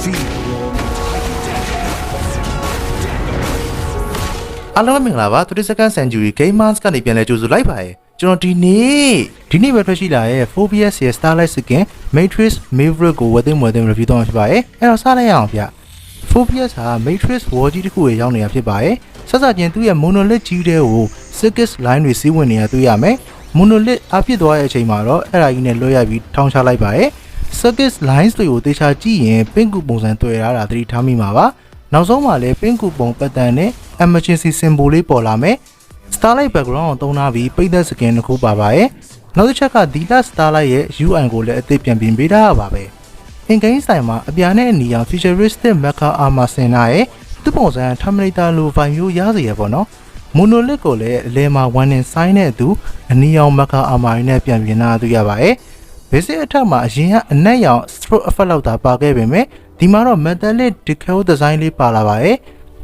Feel your အားလုံးပဲမင်္ဂလာပါ 32nd Century Gamers ကနေပြန်လဲကြိုဆိုလိုက်ပါရယ်ကျွန်တော်ဒီနေ့ဒီနေ့ပဲထွက်ရှိလာရဲ့ Phobias ရဲ့ Starlight Skin Matrix Maverick ကိုဝယ်သိမ်းဝယ်သိမ်း review တော့မှာဖြစ်ပါရယ်အဲ့တော့စလိုက်ရအောင်ဗျ Phobias ဟာ Matrix War ကြီးတစ်ခုရဲ့ရောက်နေတာဖြစ်ပါရယ်ဆက်စချင်းသူ့ရဲ့ monolith ကြီးတဲ့ကို circus line တွေစီးဝင်နေတာတွေ့ရမယ် monolith အဖြစ်သွားတဲ့အချိန်မှာတော့အဲ့ဒါကြီးနဲ့လွှဲရပြီးထောင်းချလိုက်ပါရယ် circus lines တွေကိုတေချာကြည့်ရင်ပင့်ကူပုံစံတွေ့ရတာသတိထားမိမှာပါနောက်ဆုံးမှာလည်းပင့်ကူပုံပတ်တန်နဲ့ emergency symbol လေးပေါ်လာမယ် Starlight background ကိုသုံးထားပြီးပိတ်သက် skin တစ်ခုပါပါရဲ့နောက်တစ်ချက်ကဒီလ Starlight ရဲ့ UI ကိုလည်းအသစ်ပြန်ပြင်ပေးထားရပါပဲအင်ဂိမ်းဆိုင်မှာအပြာနဲ့အနီရောင် futuristic mecha armor ဆင်ထားရဲ့သူ့ပုံစံ Terminator လို vibe မျိုးရစေရပေါ့နော် monolith ကိုလည်းအလဲမှာ one in sign နဲ့အတူအနီရောင် mecha armor ရင်းနဲ့ပြန်ပြင်ထားတွေ့ရပါရဲ့ basic အထက်မှာအရင်ကအနက်ရောင် stroke effect လောက်သာပါခဲ့ပေမဲ့ဒီမှာတော့ metallic decal design လေးပါလာပါရဲ့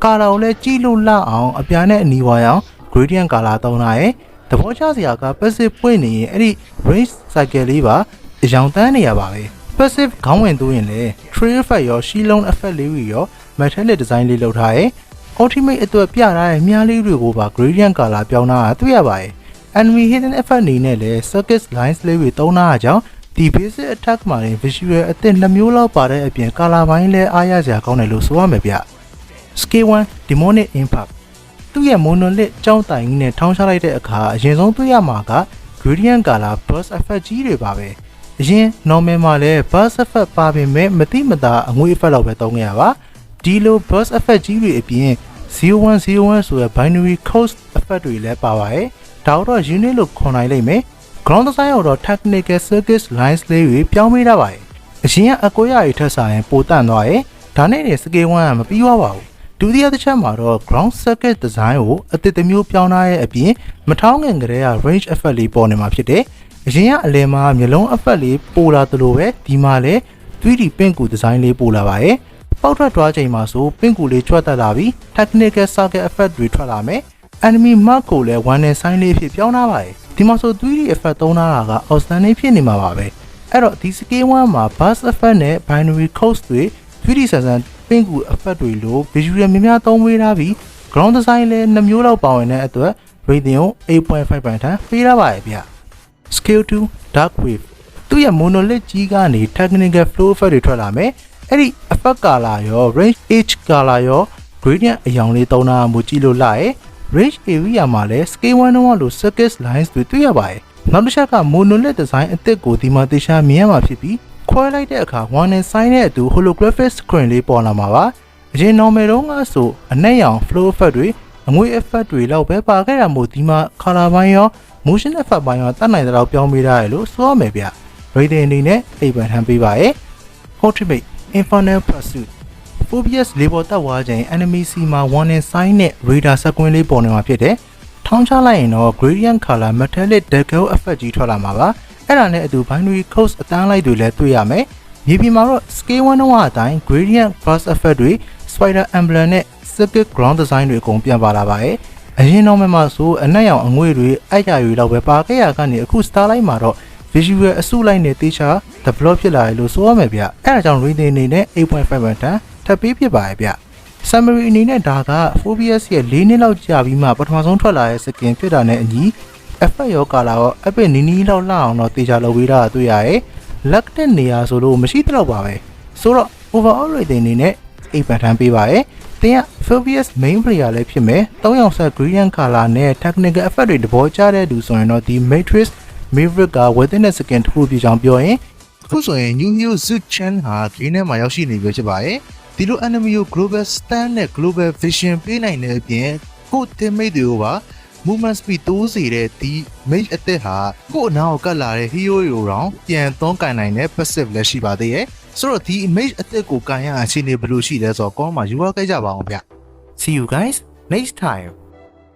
ကာလာကိုလည်းကြည့်လို့လှအောင်အပြာနဲ့အနီဝါရောင် gradient color သုံးထားရဲ့သဘောကျစရာက passive ပွင့်နေရင်အဲ့ဒီ range cycle လေးပါအယောင်တန်းနေရပါပဲ passive ခေါင်းဝင်သွင်းရင်လည်း trail effect ရော shilong effect လေးတွေရော metallic design လေးလုပ်ထားရဲ့ ultimate အတွက်ပြထားတဲ့မြားလေးတွေကိုပါ gradient color ပြောင်းထားတာတွေ့ရပါတယ် enemy hidden effect အနေနဲ့လည်း circuit lines လေးတွေသုံးထားတာကြောင့်ဒီ basic attack မှာရင် visual အသစ်နှစ်မျိုးလောက်ပါတဲ့အပြင် color ပိုင်းလည်းအားရစရာကောင်းတယ်လို့ဆိုရမယ်ဗျ scale 1 demonic impact သူ့ရဲ့ monolith ကြောင်းတိုင်ကြီးနဲ့ထောင်းချလိုက်တဲ့အခါအရင်ဆုံးတွေ့ရမှာက gradient color burst effect ကြီးတွေပါပဲအရင် normal မှာလည်း burst effect ပါပေမဲ့မတိမတာအငွေ effect လောက်ပဲသုံးခဲ့ရပါဒီလို burst effect ကြီးတွေအပြင်0101ဆိုတဲ့ binary code effect တွေလည်းပါပါရဲ့ဒါတော့ unit လို့ခေါ်နိုင်လိမ့်မယ် ground design ကိုတော့ technical circuit lines လေးတွေပြောင်းပေးထားပါရဲ့အရင်ကအကိုရရီထက်ဆိုင်ပိုတန့်သွားရဲ့ဒါနဲ့နေ scale 1ကမပြီးသွားပါဘူးဒုတိယတစ်ချက်မှာတော့ ground circuit design ကိုအသစ်တစ်မျိုးပြောင်းထားရဲ့အပြင်မထောင်းငင်ကလေးက range effect လေးပေါ်နေမှာဖြစ်တယ်အရင်ကအလယ်မှာမျိုးလုံး effect လေးပိုလာသလိုပဲဒီမှာလည်း 3D ပင့်ကူ design လေးပိုလာပါရဲ့ပေါက်ထွက်သွားချိန်မှာဆိုပင့်ကူလေးကြွက်တက်လာပြီး technical circuit effect တွေထွက်လာမယ် enemy mark ကိုလည်း one and sign လေးဖြစ်ပြောင်းထားပါတယ်ဒီမှာဆို 3D effect သုံးထားတာက outstanding ဖြစ်နေမှာပါပဲအဲ့တော့ဒီ scale 1မှာ bus effect နဲ့ binary codes တွေ 3D ဆန်ဆန်ပင့်ကူ effect တွေလို visual များများသုံးပေးထားပြီး ground design လည်း2မျိုးလောက်ပါဝင်တဲ့အတွက် rating ကို8.5 point ထပ်ပေးထားပါရဲ့ဗျ scale 2 dark wave သူ့ရဲ့ monolith ကြီးကနေ technical flow effect တွေထွက်လာမယ်အဲ့ဒီ effect color ရော range age color ရော gradient အယောင်လေးသုံးတာမှကြည့်လို့လာရဲ့ range area မှာလည်း scale 1တော့လို့ circuit lines တွေတွေ့ရပါတယ်နောက်တစ်ချက်က monolith design အသစ်ကိုဒီမှာတေချာမြင်ရမှာဖြစ်ပြီးခွဲလိုက်တဲ့အခါ one and sign နဲ့အတူ holographic screen လေးပေါ်လာမှာပါအရင် normal တုန်းကဆိုအနက်ရောင် flow effect တွေအငွေ effect တွေလောက်ပဲပါခဲ့တာမို့ဒီမှာ color ပိုင်းရော motion effect ပိုင်းရောတတ်နိုင်တဲ့လောက်ပြောင်းပေးထားရလို့ဆိုရမယ်ဗျ rating အနေနဲ့အိပ်ပန်ထမ်းပေးပါရဲ့ ultimate infernal pursuit phobias လေးပေါ်တက်သွားချိန် enemy C မှာ warning sign နဲ့ radar စကွင်းလေးပေါ်နေမှာဖြစ်တယ်။ထောင်းချလိုက်ရင်တော့ gradient color metallic decal effect ကြီးထွက်လာမှာပါ။အဲ့ဒါနဲ့အတူ binary codes အတန်းလိုက်တွေလည်းတွေ့ရမယ်။မြေပြင်မှာတော့ scale 1တော့အတိုင်း gradient burst effect တွေ spider emblem နဲ့ circuit ground design တွေအကုန်ပြန်ပါလာပါရဲ့။အရင်တော့မှမှာဆိုအနက်ရောင်အငွေတွေအိုက်ရတွေလောက်ပဲပါခဲ့ရကနေအခု starlight မှာတော့ visual အစုလိုက်နဲ့တေချာ develop ဖြစ်လာရလို့ဆိုရမယ်ဗျ။အဲ့ဒါကြောင့် rating အနေနဲ့8.5တန်ထ ပ်ပေးဖြစ်ပါရဲ့ဗျ။ summary အနေနဲ့ဒါက Phobias ရဲ့၄နှစ်လောက်ကြာပြီးမှပထမဆုံးထွက်လာတဲ့ skin ဖြစ်တာနဲ့အညီ effect ရော color ရော epic နီးနီးလောက်လှအောင်တော့တေချာလုပ်ပေးတာတွေ့ရရဲ့။ luck တဲ့နေရာဆိုလို့မရှိတော့ပါပဲ။ဆိုတော့ overall rating အနေနဲ့8ပန်ထမ်းပေးပါရဲ့။တင်က Phobias main player လည်းဖြစ်မယ်။၃ရောင်ဆက် green color နဲ့ technical effect တွေတဘောကျတဲ့သူဆိုရင်တော့ဒီ Matrix Maverick က within the skin တစ်ခုပြချောင်းပြောရင်အခုဆိုရင် New Hero Zoot Chan ဟာ game ထဲမှာရောက်ရှိနေပြီဖြစ်ပါတယ်။ ဒီလို enemy ကို global stand နဲ့ global vision ပေးနိုင်တဲ့အပြင်ကို teammate တွေကိုပါ movement speed တိုးစေတဲ့ဒီ mage အသက်ဟာကို့အနာကိုကတ်လာတဲ့ hero တွေကိုတော့ပြန်သွန်းကင်နိုင်တဲ့ passive လည်းရှိပါသေးရဲ့ဆိုတော့ဒီ mage အသက်ကိုကန်ရအခြေအနေဘယ်လိုရှိလဲဆိုတော့ကောင်းမှာယူရခဲ့ကြပါအောင်ဗျ See you guys next time